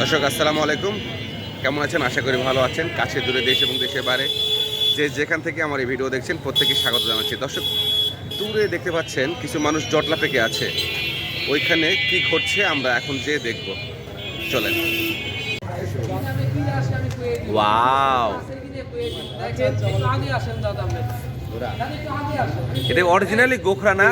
দর্শক আসসালামু আলাইকুম। কেমন আছেন? আশা করি ভালো আছেন। কাছে দূরে দেশ এবং দেশের বাইরে। যে যেখান থেকে আমার এই ভিডিও দেখছেন প্রত্যেকে স্বাগত জানাচ্ছি। দর্শক দূরে দেখতে পাচ্ছেন কিছু মানুষ জটলা পেকে আছে। ওইখানে কি ঘটছে আমরা এখন যে দেখব। চলেন। ওয়াও। এটা অরিজিনালি গোখরা না?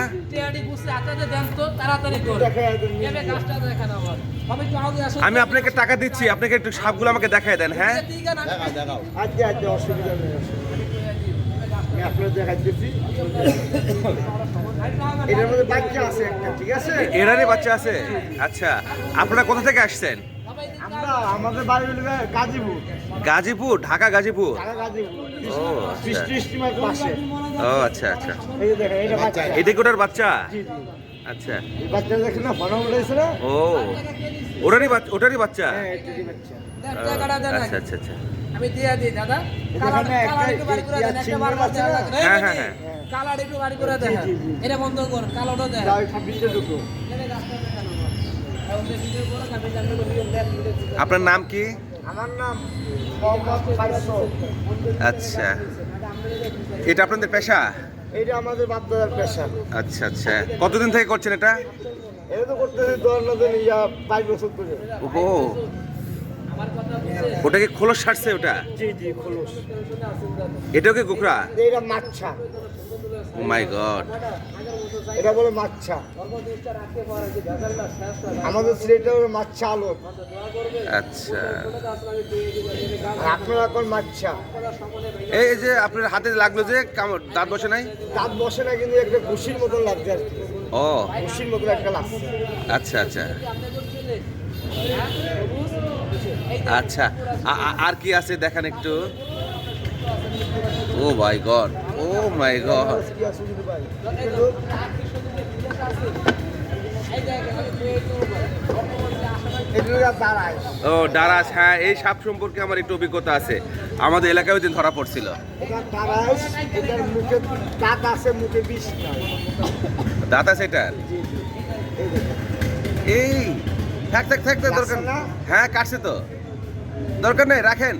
আমি আপনাকে টাকা দিচ্ছি আপনাকে একটু সাপগুলো আমাকে দেখায় দেন হ্যাঁ? এরারে বাচ্চা আছে? আচ্ছা আপনারা কোথা থেকে আসছেন? আমাদের বাড়ি হলো গাজীপুর। গাজীপুর ঢাকা গাজীপুর? ও আচ্ছা। ও আচ্ছা আচ্ছা। এই যে এটা বাচ্চা। কি ওটার বাচ্চা? জি জি। আচ্ছা। এই বাচ্চা দেখেন না ফটো উঠেছে না? ও ওটারই বাচ্চা ওটারই বাচ্চা? হ্যাঁ বাচ্চা। আচ্ছা আচ্ছা আচ্ছা। আমি দিয়ে দিই দাদা। কালার এখানে একটা বাড়ি করে দেন একটা বার না? হ্যাঁ, হ্যাঁ, হ্যাঁ। কালার একটু বাড়ি করে দেন। এটা বন্ধ কর কালোটা দেন। যাও ছাব্বিশটা ঢুকো। আপনার নাম কি? আমার নাম আচ্ছা। এটা আপনাদের পেশা? এইটা আমাদের বাপদাদার পেশা। আচ্ছা আচ্ছা। কতদিন থেকে করছেন এটা? এটা তো করতেছি দশ নদিন ইয়া পাঁচ বছর ধরে। ও ওটা কি খোলস ছাড়ছে ওটা? জি জি খোলস। এটাও কি গোখরা? এইটা মাচ্ছা মাই গড এটা বলে মাচ্ছা। আমাদের সিলেটে হলো মাচ্ছা আলো আচ্ছা। আপনারা এখন মাচ্ছা? এই যে আপনার হাতে লাগল যে কামড় দাঁত বসে নাই? দাঁত বসে না কিন্তু একটা ঘুষির মতন লাগছে আর ও। ঘুষির মতন একটা লাগছে। আচ্ছা আচ্ছা। আচ্ছা। আর কি আছে দেখান একটু? ও মাই গড। ও মাই গড ও ডারাস হ্যাঁ এই সাপ সম্পর্কে আমার একটু অভিজ্ঞতা আছে। আমাদের এলাকায় ওই দিন ধরা পড়ছিল। দাঁত আছে এটার এই থাক থাক থাক দরকার হ্যাঁ কাটছে তো। দরকার নেই রাখেন।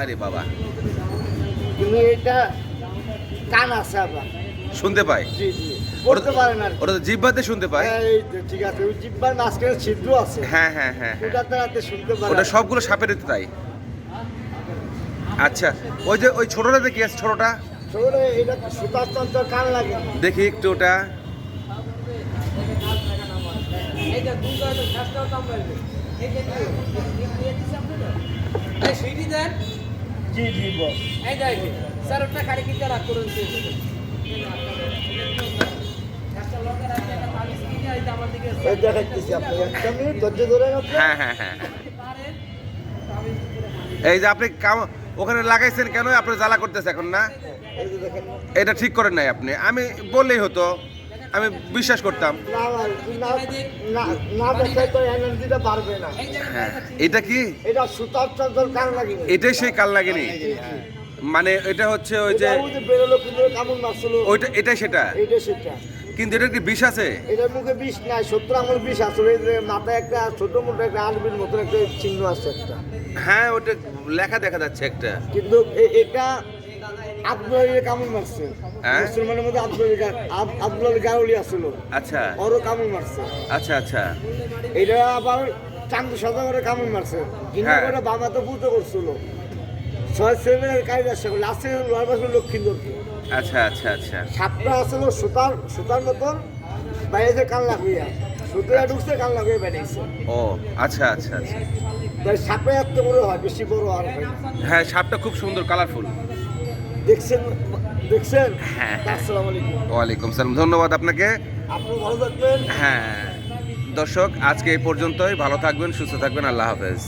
আরে বাবা। কিন্তু এটা কান আছে আবার শুনতে পাই জি জি পড়তে পারে না আর কি। ওটা তো জিব্বাতে শুনতে পাই হ্যাঁ, এই ঠিক আছে ওই জিব্বার মাঝখানে ছিদ্র আছে হ্যাঁ হ্যাঁ হ্যাঁ হ্যাঁ ওটাতে রাতে শুনতে পারে ওটা সবগুলো সাপের তাই আচ্ছা ওই যে ওই ছোটটাতে কি আছে ছোটটা ছোট এটা সুতার তন্ত্র কান লাগে দেখি একটু ওটা জি জি বস এই দেখেন স্যার ওটা খালি কিনতে রাখ করে দিতে একটা লোকের আছে একটা তাবিজ কিনে এই যে আমার দিকে এই দেখাচ্ছি আপনি একটা মিনিট ধৈর্য ধরেন আপনি। হ্যাঁ হ্যাঁ হ্যাঁ এই যে আপনি ওখানে লাগাইছেন কেন? আপনি জ্বালা করতেছে এখন না? এই যে দেখেন। এটা ঠিক করেন নাই আপনি। আমি বললেই হতো আমি বিশ্বাস করতাম। না না না না তো এনার্জিটা বাড়বে না। হ্যাঁ এটা কি? এটা সুতার এটাই সেই কাল লাগেনি। মানে এটা হচ্ছে ওই যে ওই যে বেরোলো কিন্তু মারছিল। ওইটা এটাই সেটা? এইটা সেটা। কিন্তু এটা কি বিষ আছে? এটার মুখে বিষ নাই সত্তর আমার বিষ আসলে যে মাথায় একটা ছোট মোটো একটা আলবির মতন একটা চিহ্ন আছে একটা। হ্যাঁ ওটা লেখা দেখা যাচ্ছে একটা। কিন্তু এটা আব্দুলের কামড় মারছে। হ্যাঁ? মুসলমানের মধ্যে আব্দুলের আব্দুলের গাউলি আসছিল আচ্ছা। ওরও কামড় মারছে। আচ্ছা আচ্ছা। এটা আবার চান্দু সাদা করে কামড় মারছে কিন্তু হ্যাঁ। পুজো করছিল। ছয় শ্রেণির কাজ আসছে লাস্টে লোয়ার পাশে লক্ষ্মীন্দরকে আচ্ছা আচ্ছা আচ্ছা। সাপটা আসলে সুতার সুতার মতন বাইরে কান লাগুইয়া সুতোয়া ঢুকছে কান লাগুয়ে বেড়াইছে। ও আচ্ছা আচ্ছা আচ্ছা। তাই সাপে এত বড় হয় বেশি বড় আর হয় হ্যাঁ সাপটা খুব সুন্দর কালারফুল দেখছেন? দেখছেন? হ্যাঁ, হ্যাঁ। আসসালামু আলাইকুম। ওয়ালাইকুম সালাম ধন্যবাদ আপনাকে। আপনি ভালো থাকবেন। হ্যাঁ। দর্শক আজকে এই পর্যন্তই। ভালো থাকবেন সুস্থ থাকবেন। আল্লাহ হাফেজ।